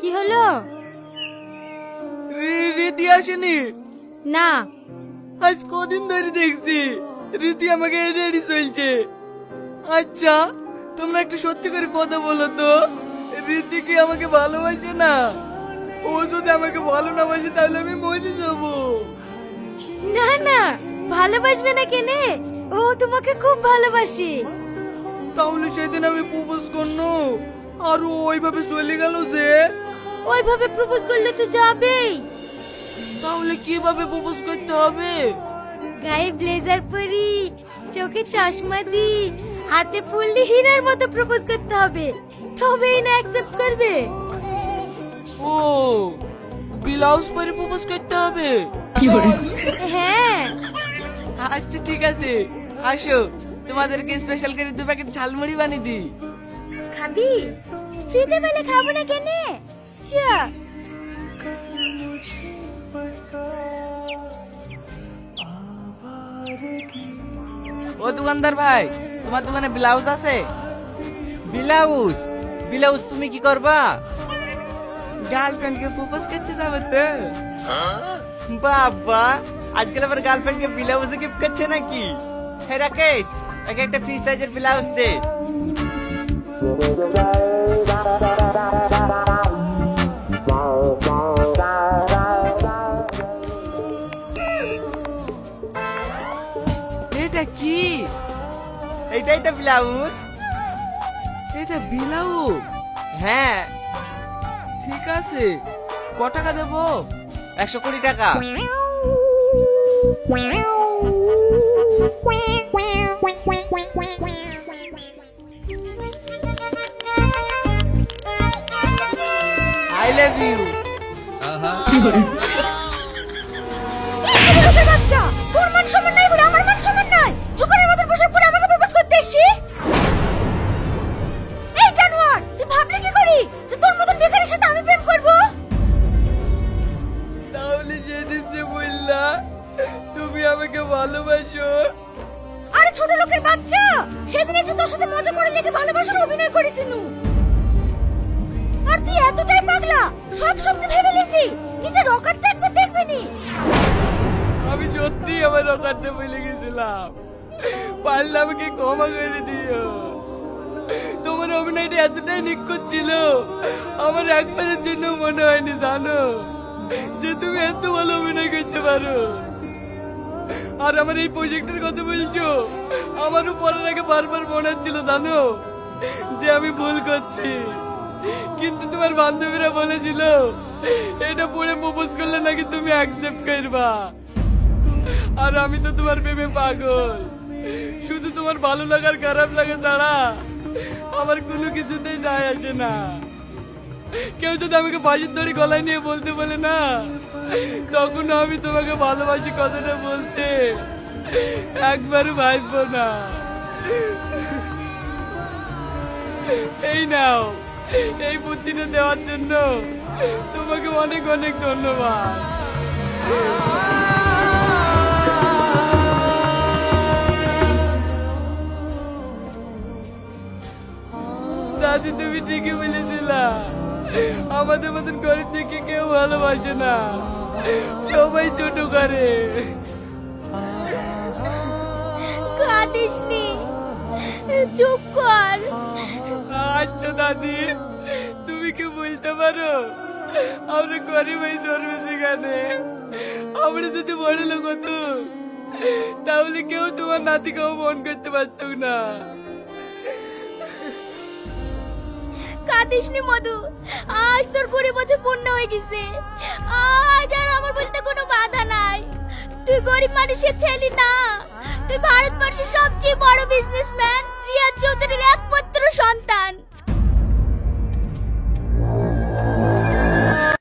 কি হলো? রীতি আসেনি। না। আজ কদিন ধরে দেখছি রীতি আমাকে এড়ে চলছে। আচ্ছা তোমরা একটু সত্যি করে কথা বলো তো। রীতি কি আমাকে ভালোবাসে না? ও যদি আমাকে ভালো না বাসে তাহলে আমি মরে যাব। না না ভালোবাসবে না কেনে? ও তোমাকে খুব ভালোবাসে। তাহলে সেদিন আমি প্রপোজ করনো। আর ও ওইভাবে চলে গেল যে। ওইভাবে প্রপোজ করলে তো যাবেই। তাহলে কীভাবে প্রপোজ করতে হবে? গায়ে ব্লেজার পরি চোখে চশমা দি হাতে ফুল দিয়ে হীরার মতো প্রপোজ করতে হবে। তবেই না অ্যাকসেপ্ট করবে। ও ব্লাউজ পরে প্রপোজ করতে হবে? হ্যাঁ। আচ্ছা ঠিক আছে। আসো। তোমাদেরকে স্পেশাল করে দু প্যাকেট ঝালমুড়ি বানিয়ে দিই। খাবি? ফ্রিতে পেলে খাব না কেনে? চা ও দোকানদার ভাই তোমার দোকানে ব্লাউজ আছে? ব্লাউজ ব্লাউজ তুমি কি করবা? গার্লফ্রেন্ডকে প্রপোজ করতে যাবে তো। বাবা আজকাল আবার গার্লফ্রেন্ডকে ব্লাউজ গিফট করছে নাকি? হে রাকেশ একে একটা ফ্রি সাইজের ব্লাউজ দে। এটা কি? এইটাই তো ব্লাউজ এটা ব্লাউজ হ্যাঁ। ঠিক আছে। ক টাকা দেবো? একশো কুড়ি টাকা। I love you. Uh huh. ছোট লোকের বাচ্চা! সেদিন একটু তোর সাথে মজা করে লেগে ভালোবাসার অভিনয় করেছিনু আর তুই এতটাই পাগলা, সব সত্যি ভেবে লিসি নিজে রকার দেখবে দেখবে নি আমি সত্যি আমার রকারটা বলে গেছিলাম। পারলে আমাকে ক্ষমা করে দিও। তোমার অভিনয়টা এতটাই নিখুঁত ছিল, আমার একবারের জন্য মনে হয়নি, জানো? যে তুমি এত ভালো অভিনয় করতে পারো। আর আমার এই প্রজেক্টের কথা বলছো আমারও পড়ার আগে বারবার মনে হচ্ছিল, জানো? যে আমি ভুল করছি। কিন্তু তোমার বান্ধবীরা বলেছিল, এটা পড়ে প্রপোজ করলে নাকি তুমি অ্যাকসেপ্ট করবা। আর আমি তো তোমার প্রেমে পাগল। শুধু তোমার ভালো লাগার, খারাপ লাগে ছাড়া আমার কোনো কিছুতেই যায় আসে না। কেউ যদি আমাকে বাজির দড়ি গলায় নিয়ে বলতে বলে না, তখন আমি তোমাকে ভালোবাসি কথাটা বলতে। একবারও ভাববো না। এই নাও, এই বুদ্ধিটা দেওয়ার জন্য তোমাকে অনেক অনেক ধন্যবাদ। দাদি, তুমি ঠিকই বলেছিলা। আমাদের মতন গরিব থেকে কেউ ভালোবাসে না। সবাই ছোট করে। কাঁদিসনি চুপ কর। আচ্ছা দাদি তুমি কি বলতে পারো? আমরা গরিব হয়ে জন্মে সেখানে আমরা যদি বড় লোক হতো তাহলে কেউ তোমার নাতিকেও মন করতে পারতো না। কাঁদিসনি মধু আজ তোর কুড়ি বছর পূর্ণ হয়ে গেছে। আজ আর আমার বলতে কোনো বাধা নাই। তুই গরিব মানুষের ছেলে না তুই ভারতবর্ষের সবচেয়ে বড় বিজনেসম্যান রিয়া চৌধুরীর একমাত্র সন্তান।